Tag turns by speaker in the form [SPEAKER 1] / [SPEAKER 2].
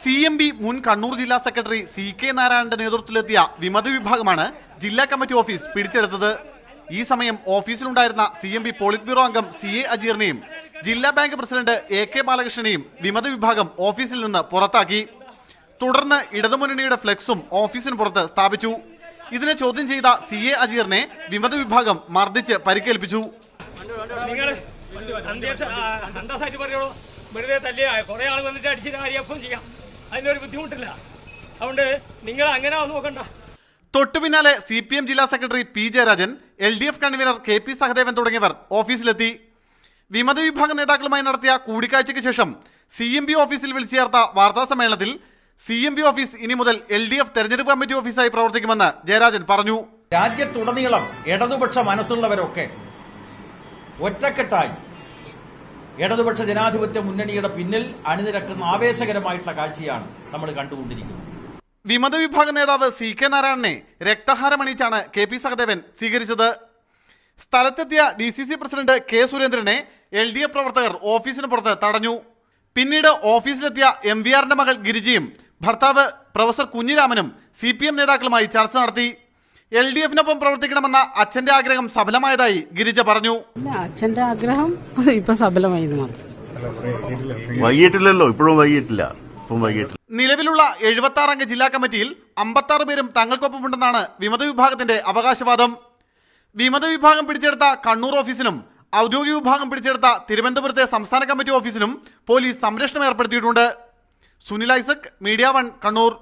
[SPEAKER 1] C M B മുൻ കണ്ണൂർ ജില്ലാ secretary C K നാരായണന്റെ നേതൃത്വത്തിലെത്തിയ വിമത വിഭാഗമാണ് ജില്ലാ കമ്മിറ്റി ഓഫീസ് പിടിച്ചെടുത്തത്. ഈ സമയം ഓഫീസിലുണ്ടായിരുന്ന C M B polit bureau അംഗം സി എ അജീറിനെയും ജില്ലാ ബാങ്ക് പ്രസിഡന്റ് എ കെ ബാലകൃഷ്ണനെയും വിമത വിഭാഗം ഓഫീസിൽ നിന്ന് പുറത്താക്കി. തുടർന്ന് ഇടതുമുന്നണിയുടെ ഫ്ലെക്സും ഓഫീസിന് പുറത്ത് സ്ഥാപിച്ചു. ഇതിനെ ചോദ്യം ചെയ്ത സി എ അജീറിനെ വിമത വിഭാഗം മർദ്ദിച്ച് പരിക്കേൽപ്പിച്ചു.
[SPEAKER 2] വെറുതെ തല്ലിയ കുറെ ആൾ വന്നിട്ട് അടിച്ചിട്ട് കാര്യപ്പം ചെയ്യാം. അതിനൊരു ബുദ്ധിമുട്ടില്ല. അതുകൊണ്ട് നിങ്ങൾ അങ്ങനെ നോക്കണ്ട.
[SPEAKER 1] തൊട്ടു പിന്നാലെ സി പി എം ജില്ലാ secretary P Jayarajan L D F convener K P Sahadevan തുടങ്ങിയവർ ഓഫീസിലെത്തി. വിമത വിഭാഗ നേതാക്കളുമായി നടത്തിയ കൂടിക്കാഴ്ചയ്ക്ക് ശേഷം സി എം ബി ഓഫീസിൽ വിളിച്ചു ചേർത്ത വാർത്താ സമ്മേളനത്തിൽ സി എം ബി ഓഫീസ് ഇനി മുതൽ എൽ ഡി എഫ് തെരഞ്ഞെടുപ്പ് കമ്മിറ്റി ഓഫീസായി പ്രവർത്തിക്കുമെന്ന് ജയരാജൻ പറഞ്ഞു.
[SPEAKER 3] രാജ്യത്തുടനീളം ഇടതുപക്ഷ മനസ്സുള്ളവരൊക്കെ ഒറ്റക്കെട്ടായി ഇടതുപക്ഷ ജനാധിപത്യ മുന്നണിയുടെ പിന്നിൽ അണിനിരക്കുന്ന ആവേശകരമായിട്ടുള്ള കാഴ്ചയാണ് നമ്മൾ കണ്ടുകൊണ്ടിരിക്കുന്നത്.
[SPEAKER 1] വിമത വിഭാഗ നേതാവ് സി കെ നാരായണനെ രക്തഹാരമണിയിച്ചാണ് കെ പി സഹദേവൻ സ്വീകരിച്ചത്. സ്ഥലത്തെത്തിയ D C C president K സുരേന്ദ്രനെ എൽ ഡി എഫ് പ്രവർത്തകർ ഓഫീസിന് പുറത്ത് തടഞ്ഞു. പിന്നീട് ഓഫീസിലെത്തിയ എം വി ആറിന്റെ മകൾ ഗിരിജയും ഭർത്താവ് പ്രൊഫസർ കുഞ്ഞിരാമനും സി പി എം നേതാക്കളുമായി ചർച്ച നടത്തി. എൽ ഡി എഫിനൊപ്പം പ്രവർത്തിക്കണമെന്ന അച്ഛന്റെ ആഗ്രഹം സഫലമായതായി ഗിരിജ പറഞ്ഞു.
[SPEAKER 4] അച്ഛന്റെ ആഗ്രഹം ഇപ്പൊ സഫലമായി എന്ന് മാത്രം.
[SPEAKER 5] വൈകിട്ടില്ലല്ലോ ഇപ്പോഴും വൈകിട്ടില്ല ഇപ്പം വൈകിട്ടില്ല.
[SPEAKER 1] നിലവിലുള്ള എഴുപത്തി അംഗ ജില്ലാ കമ്മിറ്റിയിൽ അമ്പത്തി ആറ് പേരും തങ്ങൾക്കൊപ്പമുണ്ടെന്നാണ് വിമത വിഭാഗത്തിന്റെ അവകാശവാദം. വിമത വിഭാഗം പിടിച്ചെടുത്ത കണ്ണൂർ ഓഫീസിനും ഔദ്യോഗിക വിഭാഗം പിടിച്ചെടുത്ത തിരുവനന്തപുരത്തെ സംസ്ഥാന കമ്മിറ്റി ഓഫീസിനും പോലീസ് സംരക്ഷണം ഏർപ്പെടുത്തിയിട്ടുണ്ട്. Sunil Isaac media one Kannur.